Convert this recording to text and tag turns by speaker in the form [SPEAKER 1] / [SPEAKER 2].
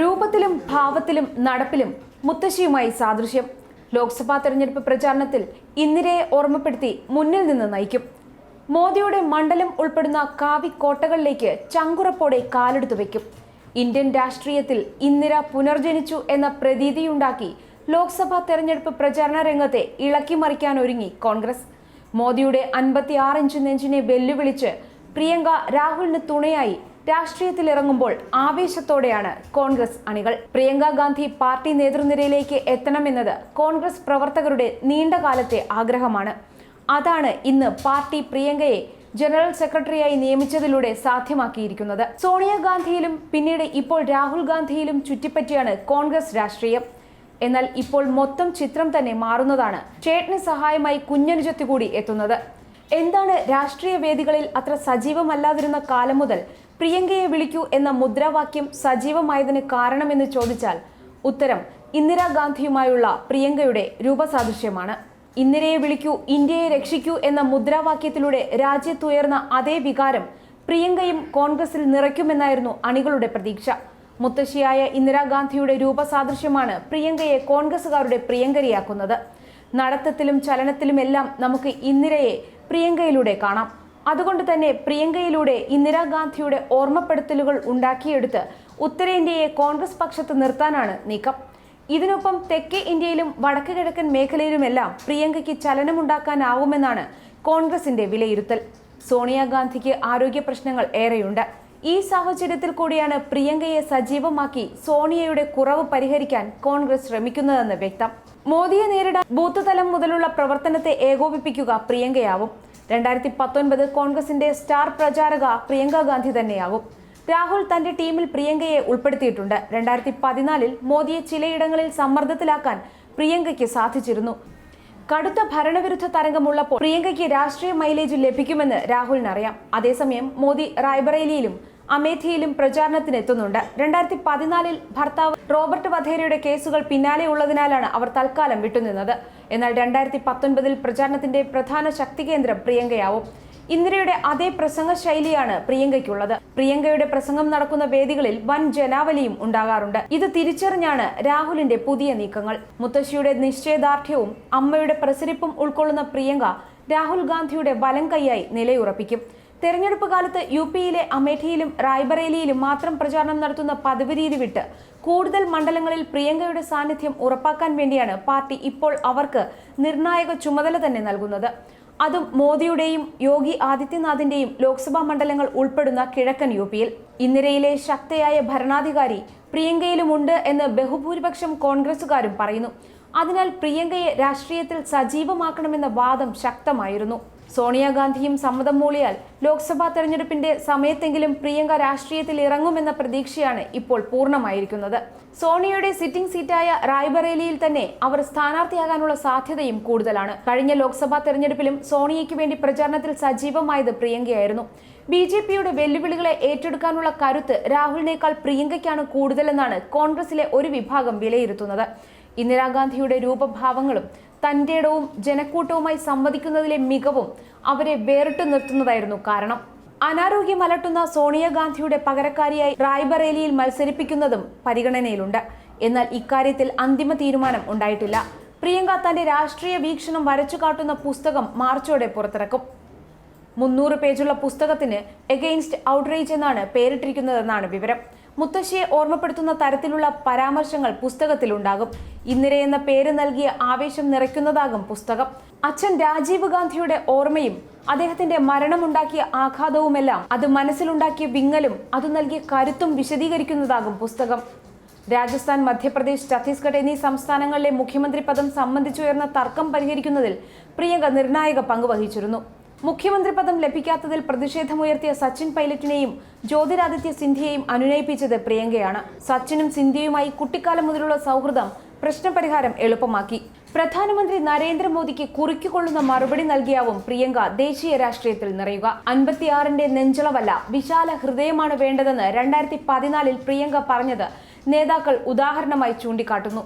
[SPEAKER 1] രൂപത്തിലും ഭാവത്തിലും നടപ്പിലും മുത്തശ്ശിയുമായി സാദൃശ്യം. ലോക്സഭാ തെരഞ്ഞെടുപ്പ് പ്രചാരണത്തിൽ ഇന്ദിരയെ ഓർമ്മപ്പെടുത്തി മുന്നിൽ നിന്ന് നയിക്കും. മോദിയുടെ മണ്ഡലം ഉൾപ്പെടുന്ന കാവി കോട്ടകളിലേക്ക് ചങ്കുറപ്പോടെ കാലെടുത്തു വയ്ക്കും. ഇന്ത്യൻ രാഷ്ട്രീയത്തിൽ ഇന്ദിര പുനർജനിച്ചു എന്ന പ്രതീതിയുണ്ടാക്കി ലോക്സഭാ തെരഞ്ഞെടുപ്പ് പ്രചാരണ രംഗത്തെ ഇളക്കിമറിക്കാൻ ഒരുങ്ങി കോൺഗ്രസ്. മോദിയുടെ അൻപത്തിയാറ് ഇഞ്ച് നെഞ്ചിനെ വെല്ലുവിളിച്ച് പ്രിയങ്ക രാഹുലിന് തുണയായി രാഷ്ട്രീയത്തിൽ ഇറങ്ങുമ്പോൾ ആവേശത്തോടെയാണ് കോൺഗ്രസ് അണികൾ. പ്രിയങ്ക ഗാന്ധി പാർട്ടി നേതൃനിരയിലേക്ക് എത്തണമെന്നത് കോൺഗ്രസ് പ്രവർത്തകരുടെ നീണ്ടകാലത്തെ ആഗ്രഹമാണ്. അതാണ് ഇന്ന് പാർട്ടി പ്രിയങ്കയെ ജനറൽ സെക്രട്ടറിയായി നിയമിച്ചതിലൂടെ സാധ്യമാക്കിയിരിക്കുന്നത്. സോണിയാഗാന്ധിയിലും പിന്നീട് ഇപ്പോൾ രാഹുൽ ഗാന്ധിയിലും ചുറ്റിപ്പറ്റിയാണ് കോൺഗ്രസ് രാഷ്ട്രീയം. എന്നാൽ ഇപ്പോൾ മൊത്തം ചിത്രം തന്നെ മാറുന്നതാണ്. ചേട്ടന് സഹായമായി കുഞ്ഞനുജത്തി കൂടി എത്തുന്നത്. എന്താണ് രാഷ്ട്രീയ വേദികളിൽ അത്ര സജീവമല്ലാതിരുന്ന കാലം മുതൽ പ്രിയങ്കയെ വിളിക്കൂ എന്ന മുദ്രാവാക്യം സജീവമായതിന് കാരണമെന്ന് ചോദിച്ചാൽ ഉത്തരം ഇന്ദിരാഗാന്ധിയുമായുള്ള പ്രിയങ്കയുടെ രൂപസാദൃശ്യമാണ്. ഇന്ദിരയെ വിളിക്കൂ ഇന്ത്യയെ രക്ഷിക്കൂ എന്ന മുദ്രാവാക്യത്തിലൂടെ രാജ്യത്തുയർന്ന അതേ വികാരം പ്രിയങ്കയും കോൺഗ്രസിൽ നിറയ്ക്കുമെന്നായിരുന്നു അണികളുടെ പ്രതീക്ഷ. മുത്തശ്ശിയായ ഇന്ദിരാഗാന്ധിയുടെ രൂപസാദൃശ്യമാണ് പ്രിയങ്കയെ കോൺഗ്രസുകാരുടെ പ്രിയങ്കരിയാക്കുന്നത്. നടത്തത്തിലും ചലനത്തിലുമെല്ലാം നമുക്ക് ഇന്ദിരയെ പ്രിയങ്കയിലൂടെ കാണാം. അതുകൊണ്ട് തന്നെ പ്രിയങ്കയിലൂടെ ഇന്ദിരാഗാന്ധിയുടെ ഓർമ്മപ്പെടുത്തലുകൾ ഉണ്ടാക്കിയെടുത്ത് ഉത്തരേന്ത്യയെ കോൺഗ്രസ് പക്ഷത്ത് നിർത്താനാണ് നീക്കം. ഇതിനൊപ്പം തെക്കേ ഇന്ത്യയിലും വടക്ക് കിഴക്കൻ മേഖലയിലുമെല്ലാം പ്രിയങ്കയ്ക്ക് ചലനമുണ്ടാക്കാനാവുമെന്നാണ് കോൺഗ്രസിന്റെ വിലയിരുത്തൽ. സോണിയാഗാന്ധിക്ക് ആരോഗ്യ പ്രശ്നങ്ങൾ ഏറെയുണ്ട്. ഈ സാഹചര്യത്തിൽ കൂടിയാണ് പ്രിയങ്കയെ സജീവമാക്കി സോണിയയുടെ കുറവ് പരിഹരിക്കാൻ കോൺഗ്രസ് ശ്രമിക്കുന്നതെന്ന് വ്യക്തം. മോദിയെ നേരിടാൻ ബൂത്ത് തലം മുതലുള്ള പ്രവർത്തനത്തെ ഏകോപിപ്പിക്കുക പ്രിയങ്കയാവും. രണ്ടായിരത്തി പത്തൊൻപത് കോൺഗ്രസിന്റെ സ്റ്റാർ പ്രചാരക പ്രിയങ്ക ഗാന്ധി തന്നെയാകും രാഹുൽ തന്റെ ടീമിൽ പ്രിയങ്കയെ ഉൾപ്പെടുത്തിയിട്ടുണ്ട്. രണ്ടായിരത്തി പതിനാലിൽ മോദിയെ ചിലയിടങ്ങളിൽ സമ്മർദ്ദത്തിലാക്കാൻ പ്രിയങ്കയ്ക്ക് സാധിച്ചിരുന്നു. കടുത്ത ഭരണവിരുദ്ധ തരംഗമുള്ളപ്പോൾ പ്രിയങ്കയ്ക്ക് രാഷ്ട്രീയ മൈലേജ് ലഭിക്കുമെന്ന് രാഹുലിനറിയാം. അതേസമയം മോദി റായ്ബറേലിയിലും അമേഠിയിലും പ്രചാരണത്തിനെത്തുന്നുണ്ട്. രണ്ടായിരത്തി പതിനാലിൽ ഭർത്താവ് റോബർട്ട് വധേരയുടെ കേസുകൾ പിന്നാലെ ഉള്ളതിനാലാണ് അവർ തൽക്കാലം വിട്ടുനിന്നത്. എന്നാൽ രണ്ടായിരത്തി പത്തൊൻപതിൽ പ്രചാരണത്തിന്റെ പ്രധാന ശക്തികേന്ദ്രം പ്രിയങ്കയാവും. ഇന്ദിരയുടെ അതേ പ്രസംഗ ശൈലിയാണ് പ്രിയങ്കയ്ക്കുള്ളത്. പ്രിയങ്കയുടെ പ്രസംഗം നടക്കുന്ന വേദികളിൽ വൻ ജനാവലിയും ഉണ്ടാകാറുണ്ട്. ഇത് തിരിച്ചറിഞ്ഞാണ് രാഹുലിന്റെ പുതിയ നീക്കങ്ങൾ. മുത്തശ്ശിയുടെ നിശ്ചയദാർഢ്യവും അമ്മയുടെ പ്രസരിപ്പും ഉൾക്കൊള്ളുന്ന പ്രിയങ്ക രാഹുൽ ഗാന്ധിയുടെ വലം കൈയായി നിലയുറപ്പിക്കും. തെരഞ്ഞെടുപ്പ് കാലത്ത് യു പിയിലെ അമേഠിയിലും റായ്ബറേലിയിലും മാത്രം പ്രചാരണം നടത്തുന്ന പതിവ് രീതി വിട്ട് കൂടുതൽ മണ്ഡലങ്ങളിൽ പ്രിയങ്കയുടെ സാന്നിധ്യം ഉറപ്പാക്കാൻ വേണ്ടിയാണ് പാർട്ടി ഇപ്പോൾ അവർക്ക് നിർണായക ചുമതല തന്നെ നൽകുന്നത്. അതും മോദിയുടെയും യോഗി ആദിത്യനാഥിന്റെയും ലോക്സഭാ മണ്ഡലങ്ങൾ ഉൾപ്പെടുന്ന കിഴക്കൻ യു പിയിൽ. ഇന്ദിരയിലെ ശക്തയായ ഭരണാധികാരി പ്രിയങ്കയിലുമുണ്ട് എന്ന് ബഹുഭൂരിപക്ഷം കോൺഗ്രസുകാരും പറയുന്നു. അതിനാൽ പ്രിയങ്കയെ രാഷ്ട്രീയത്തിൽ സജീവമാക്കണമെന്ന വാദം ശക്തമായിരുന്നു. സോണിയാഗാന്ധിയും സമ്മതം മൂളിയാൽ ലോക്സഭാ തെരഞ്ഞെടുപ്പിന്റെ സമയത്തെങ്കിലും പ്രിയങ്ക രാഷ്ട്രീയത്തിൽ ഇറങ്ങുമെന്ന പ്രതീക്ഷയാണ് ഇപ്പോൾ പൂർണമായിരിക്കുന്നത്. സോണിയയുടെ സിറ്റിംഗ് സീറ്റായ റായ്ബറേലിയിൽ തന്നെ അവർ സ്ഥാനാർത്ഥിയാകാനുള്ള സാധ്യതയും കൂടുതലാണ്. കഴിഞ്ഞ ലോക്സഭാ തെരഞ്ഞെടുപ്പിലും സോണിയയ്ക്ക് വേണ്ടി പ്രചാരണത്തിൽ സജീവമായത് പ്രിയങ്കയായിരുന്നു. ബി ജെ പിയുടെ വെല്ലുവിളികളെ ഏറ്റെടുക്കാനുള്ള കരുത്ത് രാഹുലിനേക്കാൾ പ്രിയങ്കയ്ക്കാണ് കൂടുതലെന്നാണ് കോൺഗ്രസിലെ ഒരു വിഭാഗം വിലയിരുത്തുന്നത്. ഇന്ദിരാഗാന്ധിയുടെ രൂപഭാവങ്ങളും തന്റെ ഇടവും ജനക്കൂട്ടവുമായി സംവദിക്കുന്നതിലെ മികവും അവരെ വേറിട്ട് നിർത്തുന്നതായിരുന്നു കാരണം. അനാരോഗ്യം അലട്ടുന്ന സോണിയാഗാന്ധിയുടെ പകരക്കാരിയായി റായ്ബറേലിയിൽ മത്സരിപ്പിക്കുന്നതും പരിഗണനയിലുണ്ട്. എന്നാൽ ഇക്കാര്യത്തിൽ അന്തിമ തീരുമാനം ഉണ്ടായിട്ടില്ല. പ്രിയങ്ക തന്റെ രാഷ്ട്രീയ വീക്ഷണം വരച്ചു കാട്ടുന്ന പുസ്തകം മാർച്ചോടെ പുറത്തിറക്കും. മുന്നൂറ് പേജുള്ള പുസ്തകത്തിന് എഗെയിൻസ്റ്റ് ഔട്ട്റീച്ച് എന്നാണ് പേരിട്ടിരിക്കുന്നതെന്നാണ് വിവരം. മുത്തശ്ശിയെ ഓർമ്മപ്പെടുത്തുന്ന തരത്തിലുള്ള പരാമർശങ്ങൾ പുസ്തകത്തിലുണ്ടാകും. ഇന്ദിര എന്ന പേര് നൽകിയ ആവേശം നിറയ്ക്കുന്നതാകും പുസ്തകം. അച്ഛൻ രാജീവ് ഗാന്ധിയുടെ ഓർമ്മയും അദ്ദേഹത്തിന്റെ മരണമുണ്ടാക്കിയ ആഘാതവുമെല്ലാം അത് മനസ്സിലുണ്ടാക്കിയ വിങ്ങലും അത് നൽകിയ കരുത്തും വിശദീകരിക്കുന്നതാകും പുസ്തകം. രാജസ്ഥാൻ മധ്യപ്രദേശ് ഛത്തീസ്ഗഡ് എന്നീ സംസ്ഥാനങ്ങളിലെ മുഖ്യമന്ത്രി പദം സംബന്ധിച്ചുയർന്ന തർക്കം പരിഹരിക്കുന്നതിൽ പ്രിയങ്ക നിർണായക പങ്ക് വഹിച്ചിരുന്നു. മുഖ്യമന്ത്രി പദം ലഭിക്കാത്തതിൽ പ്രതിഷേധമുയർത്തിയ സച്ചിൻ പൈലറ്റിനെയും ജ്യോതിരാദിത്യ സിന്ധ്യയെയും അനുനയിപ്പിച്ചത് പ്രിയങ്കയാണ്. സച്ചിനും സിന്ധ്യയുമായി കുട്ടിക്കാലം മുതലുള്ള സൗഹൃദം പ്രശ്നപരിഹാരം എളുപ്പമാക്കി. പ്രധാനമന്ത്രി നരേന്ദ്രമോദിക്ക് കുറിക്കുകൊള്ളുന്ന മറുപടി നൽകിയാവും പ്രിയങ്ക ദേശീയ രാഷ്ട്രീയത്തിൽ നിറയുക. അൻപത്തിയാറിന്റെ നെഞ്ചളവല്ല വിശാല ഹൃദയമാണ് വേണ്ടതെന്ന് രണ്ടായിരത്തി പതിനാലിൽ പ്രിയങ്ക പറഞ്ഞത് നേതാക്കൾ ഉദാഹരണമായി ചൂണ്ടിക്കാട്ടുന്നു.